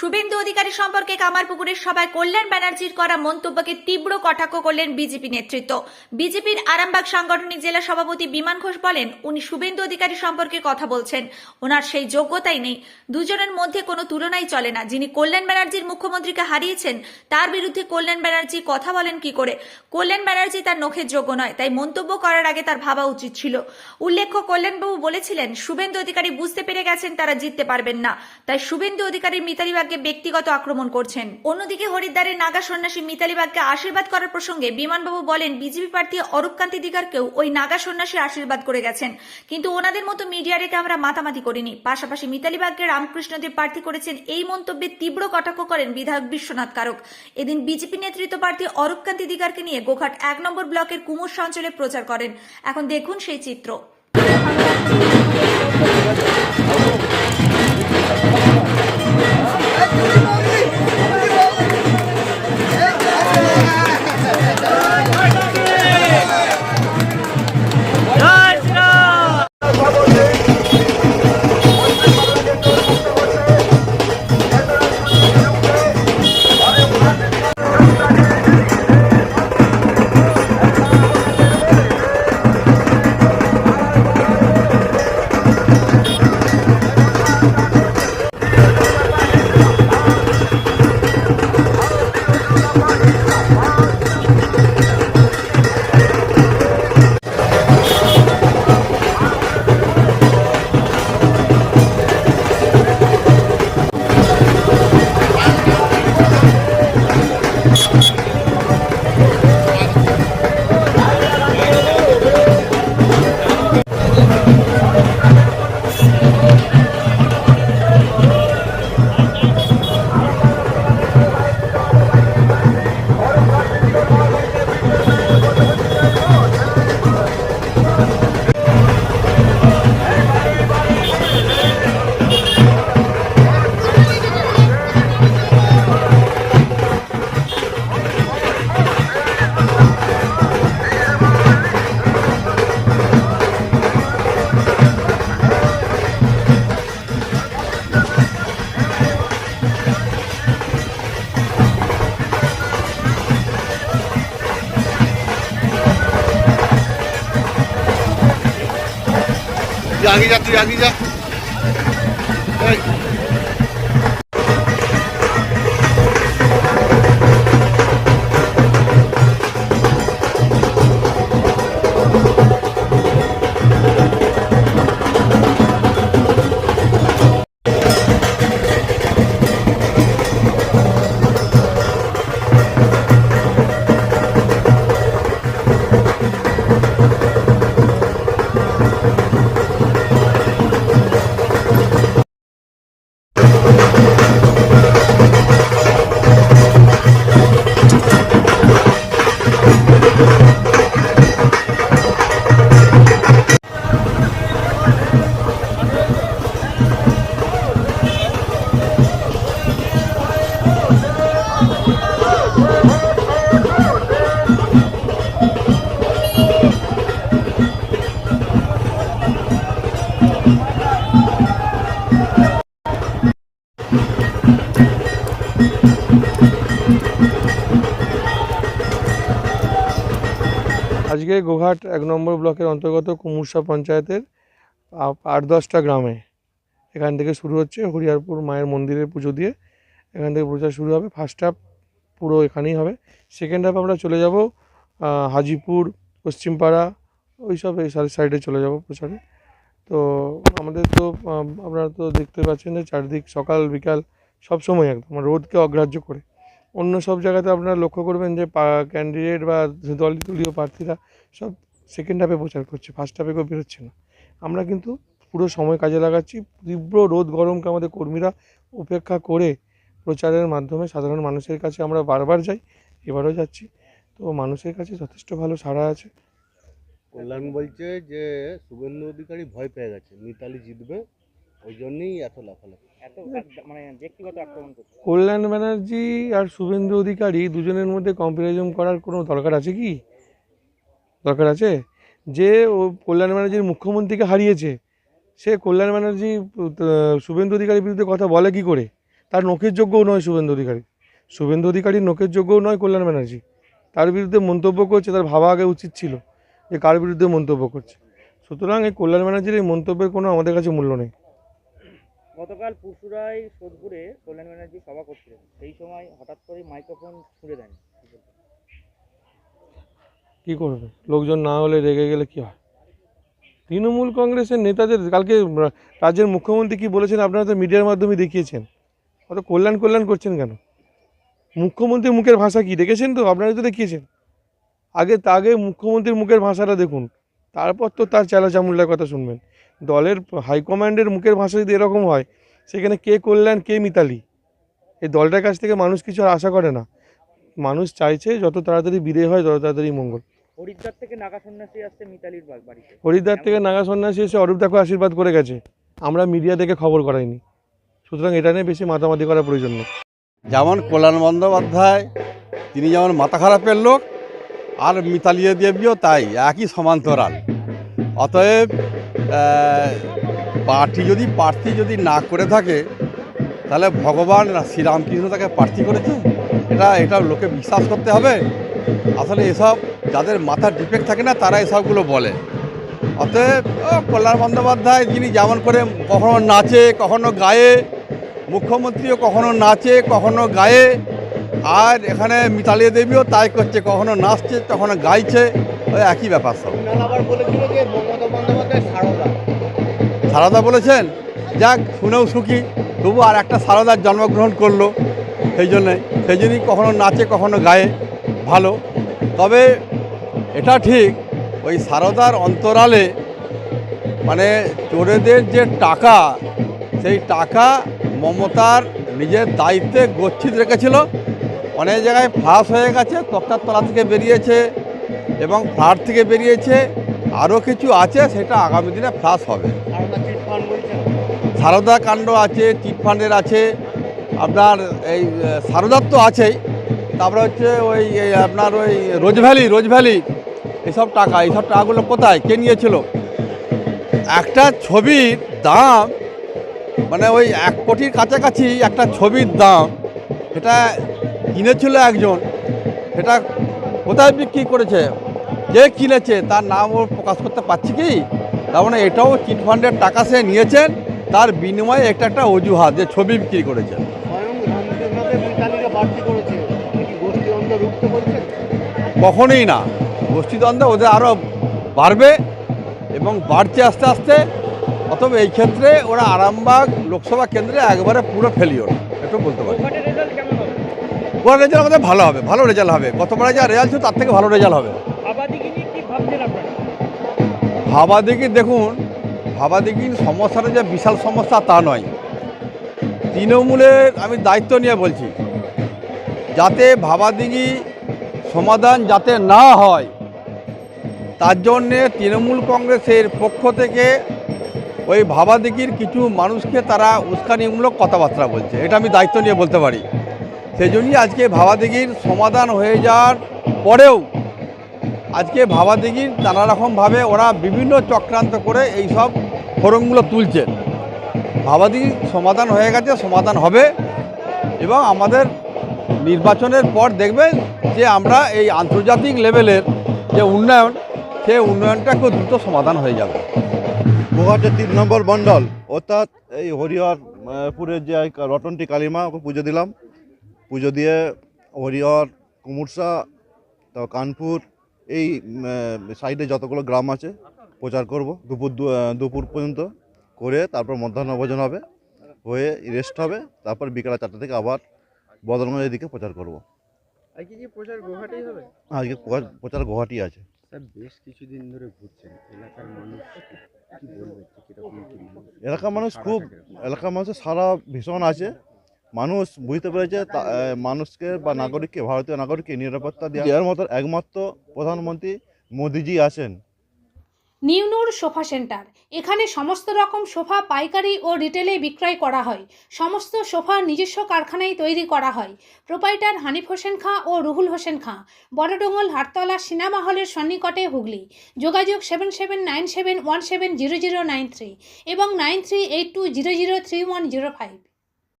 শুভেন্দু অধিকারী সম্পর্কে কামারপুকুরের সভায় কল্যাণ ব্যানার্জির করা মন্তব্যকে তীব্র কটাক্ষ করলেন বিজেপি নেতৃত্ব। বিজেপির আরামবাগ সাংগঠনিক জেলা সভাপতি বিমান ঘোষ বলেন, উনি শুভেন্দু অধিকারী সম্পর্কে কথা বলছেন। ওনার সেই যোগ্যতাই নেই। দুজনের মধ্যে কোনো তুলনাই চলে না। যিনি কল্যাণ ব্যানার্জির মুখ্যমন্ত্রীকে হারিয়েছেন, তার বিরুদ্ধে কল্যাণ ব্যানার্জি কথা বলেন কি করে? কল্যাণ ব্যানার্জি তার নখের যোগ্য নয়, তাই মন্তব্য করার আগে তার ভাবা উচিত ছিল। উল্লেখ্য, কল্যাণবাবু বলেছিলেন, শুভেন্দু অধিকারী বুঝতে পেরে গেছেন, তারা জিততে পারবেন না। তাই শুভেন্দু অধিকারী মিতালি বাগকে ব্যক্তিগত আক্রমণ করছেন। অন্যদিকে হরিদ্বারের নাগা সন্ন্যাসী মিতালি বাগকে আশীর্বাদ করার প্রসঙ্গে বিমানবাবু বলেন, বিজেপি প্রার্থী অরূপকান্তি দিগারকেও ওই নাগা সন্ন্যাসী আশীর্বাদ করে গেছেন। কিন্তু ওনাদের মতো মিডিয়া রেখে আমরা মাতামাতি করিনি। পাশাপাশি মিতালি বাগকে রামকৃষ্ণদেব প্রার্থী করেছেন এই মন্তব্যে তীব্র কটাক্ষ করেন বিধায়ক বিশ্বনাথ কারক। এদিন বিজেপি নেতৃত্ব প্রার্থী অরূপকান্তি দিগারকে নিয়ে গোঘাট এক নম্বর ব্লকের কুমুর অঞ্চলে প্রচার করেন। এখন দেখুন সেই চিত্র। আগে যা আজকে গোঘাট এক নম্বর ব্লকের অন্তর্গত কুমুরসা পঞ্চায়েতের আট দশটা গ্রামে। এখান থেকে শুরু হচ্ছে হরিয়ারপুর মায়ের মন্দিরের পুজো দিয়ে। এখান থেকে প্রচার শুরু হবে ফার্স্ট হাফ পুরো এখানেই হবে। সেকেন্ড হাফ আমরা চলে যাব হাজিপুর, পশ্চিমপাড়া, ওই সব এই সাইডে চলে যাব প্রচারে তো আমাদের তো আপনারা তো দেখতে পাচ্ছেন যে চারদিক সকাল, বিকাল সব সময় একদম রোদকে অগ্রাহ্য করে। অন্য সব জায়গাতে আপনারা লক্ষ্য করবেন যে ক্যান্ডিডেট বা দল দলীয় প্রার্থীরা সব সেকেন্ড হাফে প্রচার করছে ফার্স্ট হাফে কেউ বেরোচ্ছে না। আমরা কিন্তু পুরো সময় কাজে লাগাচ্ছি, তীব্র রোদ গরমকে আমাদের কর্মীরা উপেক্ষা করে প্রচারের মাধ্যমে সাধারণ মানুষের কাছে আমরা বারবার যাই, এবারও যাচ্ছি। তো মানুষের কাছে যথেষ্ট ভালো সাড়া আছে। কল্যাণ বলছে যে, শুভেন্দু অধিকারী ভয় পেয়ে গেছে মিতালি জিতবে। ওই জন্যই এত লাফালাফি। মানে কল্যাণ ব্যানার্জি আর শুভেন্দু অধিকারী দুজনের মধ্যে কম্পারিজন করার কোনো দরকার আছে কি? দরকার আছে? যে ও কল্যাণ ব্যানার্জির মুখ্যমন্ত্রীকে হারিয়েছে, সে কল্যাণ ব্যানার্জি শুভেন্দু অধিকারীর বিরুদ্ধে কথা বলে কি করে? তার নখের যোগ্যও নয় শুভেন্দু অধিকারী। শুভেন্দু অধিকারীর নখের যোগ্যও নয় কল্যাণ ব্যানার্জি। তার বিরুদ্ধে মন্তব্য করছে, তার ভাবা আগে উচিত ছিল যে কার বিরুদ্ধে মন্তব্য করছে। সুতরাং এই কল্যাণ ব্যানার্জির এই মন্তব্যের কোনো আমাদের কাছে মূল্য নেই। গতকাল পুরসুরাই সোদপুরে কল্যাণ ব্যানার্জি সভা করছিলেন। সেই সময় হঠাৎ করে মাইক্রোফোন ছুঁড়ে দেন। কি? করবে? লোকজন না হলে রেগে গেলে কি হয়? তৃণমূল কংগ্রেসের নেতাদের কালকে রাজ্যের মুখ্যমন্ত্রী কি বলেছেন আপনারা তো মিডিয়ার মাধ্যমে দেখিয়েছেন। অত কল্যাণ কল্যাণ করছেন কেন? মুখ্যমন্ত্রীর মুখের ভাষা কি? দেখেছেন তো? আপনারা তো দেখিয়েছেন। আগে আগে মুখ্যমন্ত্রীর মুখের ভাষাটা দেখুন। তারপর তো তার চেলা চামুল্লার কথা শুনবেন। দলের হাইকমান্ডের মুখের ভাষা যদি এরকম হয় সেখানে কে কল্যাণ কে মিতালি? এই দলটার কাছ থেকে মানুষ কিছু আর আশা করে না। মানুষ চাইছে যত তাড়াতাড়ি বিদায় হয় তত তাড়াতাড়ি মঙ্গল। হরিদ্বার থেকে নাগা সন্ন্যাসী আসছে মিতালির বাড়িতে। হরিদ্বার থেকে নাগা সন্ন্যাসী এসে অরূপ দেখো আশীর্বাদ করে গেছে। আমরা মিডিয়া থেকে খবর করাইনি। সুতরাং এটা নিয়ে বেশি মাতামাতি করার প্রয়োজন নেই। যেমন কল্যাণ বন্দ্যোপাধ্যায় তিনি যেমন মাথা খারাপের লোক আর মিতালি দেবীও তাই একই সমান্তরাল। অতএব পার্টি যদি প্রার্থী যদি না করে থাকে, তাহলে ভগবান শ্রীরামকৃষ্ণ তাকে প্রার্থী করেছে। এটা এটা লোকে বিশ্বাস করতে হবে। আসলে এসব যাদের মাথার ডিফেক্ট থাকে না, তারা এসবগুলো বলে। অতএব কল্যাণ বন্দ্যোপাধ্যায় যিনি যেমন করে কখনো নাচে, কখনো গায়ে, মুখ্যমন্ত্রীও কখনো নাচে, কখনো গায়ে আর এখানে মিতালি দেবীও তাই করছে কখনো নাচছে কখনো গাইছে ওই একই ব্যাপার সব। সারদা। বলেছেন যাক শুনেও সুখী তবু আর একটা সারদার জন্মগ্রহণ করল সেই জন্যে। সেই জন্যই কখনো নাচে কখনো গায়ে ভালো। তবে এটা ঠিক ওই সারদার অন্তরালে মানে চোরেদের যে টাকা সেই টাকা মমতার নিজের দায়িত্বে গচ্ছিত রেখেছিল অনেক জায়গায় ফাঁস হয়ে গেছে তক্তার তলা থেকে বেরিয়েছে এবং ফ্লাট থেকে বেরিয়েছে আরও কিছু আছে সেটা আগামী দিনে ফ্লাশ হবে। সারদা কাণ্ড আছে চিটফান্ডের আছে আপনার এই সারদার তো আছেই তারপরে হচ্ছে ওই আপনার ওই রোজ ভ্যালি রোজ ভ্যালি এইসব টাকা এইসব টাকাগুলো কোথায় কে নিয়েছিল? একটা ছবির দাম মানে ওই এক কোটির কাছাকাছি একটা ছবির দাম সেটা কিনেছিল একজন। সেটা কোথায় বিক্রি করেছে? যে কিনেছে? তার নাম ও প্রকাশ করতে পারছি কি? তার মানে এটাও চিটফান্ডের টাকা সে নিয়েছেন। তার বিনিময়ে একটা একটা অজুহাত যে ছবি বিক্রি করেছেন এটি কখনোই না। গোষ্ঠীদ্বন্দ্ব ওদের আরও বাড়বে এবং বাড়ছে আস্তে আস্তে। অতএব এই ক্ষেত্রে ওরা আরামবাগ লোকসভা কেন্দ্রে একবারে পুরো ফেলিওর। একটু বলতে পারি। ওর রেজাল্ট আমাদের ভালো হবে ভালো রেজাল্ট হবে। গতবারে যা রেজাল্ট ছিল তার থেকে ভালো রেজাল্ট হবে। আবাদিকে নিয়ে কি ভাবছেন আপনারা? দেখুন ভাবাদিঘির সমস্যাটা যে বিশাল সমস্যা তা নয়। তৃণমূলের আমি দায়িত্ব নিয়ে বলছি যাতে ভাবাদিঘি সমাধান যাতে না হয় তার জন্যে তৃণমূল কংগ্রেসের পক্ষ থেকে ওই ভাবাদিঘির কিছু মানুষকে তারা উস্কানিমূলক কথাবার্তা বলছে। এটা আমি দায়িত্ব নিয়ে বলতে পারি। সেই জন্যই আজকে ভাবাদিঘির সমাধান হয়ে যাওয়ার পরেও আজকে ভাবাদিঘির নানা রকমভাবে ওরা বিভিন্ন চক্রান্ত করে এই সব ফোরমগুলো তুলছে। ভাবাদিঘির সমাধান হয়ে গেছে, সমাধান হবে এবং আমাদের নির্বাচনের পর দেখবেন যে আমরা এই আন্তর্জাতিক লেভেলের যে উন্নয়ন, সেই উন্নয়নটা খুব দ্রুত সমাধান হয়ে যাবে। গোঘাটের তিন নম্বর মণ্ডল, অর্থাৎ এই হরিহরপুরের যে রটন্টি কালীমা, ওকে পুজো দিলাম। পুজো দিয়ে হরিহর কুমুরসা তো কানপুর এই সাইডে যতগুলো গ্রাম আছে প্রচার করব। দুপুর দু- দুপুর পর্যন্ত করে তারপর মধ্যাহ্ন ভোজন হবে হয়ে রেস্ট হবে তারপর বিকেল চারটে থেকে আবার বদলগঞ্জের দিকে প্রচার করব। আজকে কি প্রচার গুয়াহাটি হবে? আজকে প্রচার- প্রচার গুয়াহাটি আছে। স্যার বেশ কিছুদিন ধরে ঘুরছেন এলাকার মানুষ এলাকার মানুষ খুব এলাকার মানুষের সারা ভীষণ আছে। মানুষ বুঝতে পেরেছে মানুষকে বা নাগরিককে ভারতীয় নাগরিককে নিরাপত্তা দেওয়ার মতো একমাত্র প্রধানমন্ত্রী মোদিজি আছেন। নিউনুর সোফা সেন্টার। এখানে সমস্ত রকম সোফা পাইকারি ও রিটেলে বিক্রয় করা হয়। সমস্ত সোফা নিজস্ব কারখানায় তৈরি করা হয়। প্রোপাইটার হানিফ হোসেন খাঁ ও রুহুল হোসেন খাঁ। বড়ডোঙ্গল হাটতলা সিনেমা হলের সন্নিকটে হুগলি। যোগাযোগ seven seven nine seven one seven zero zero nine three এবং nine three eight two zero zero three one zero five.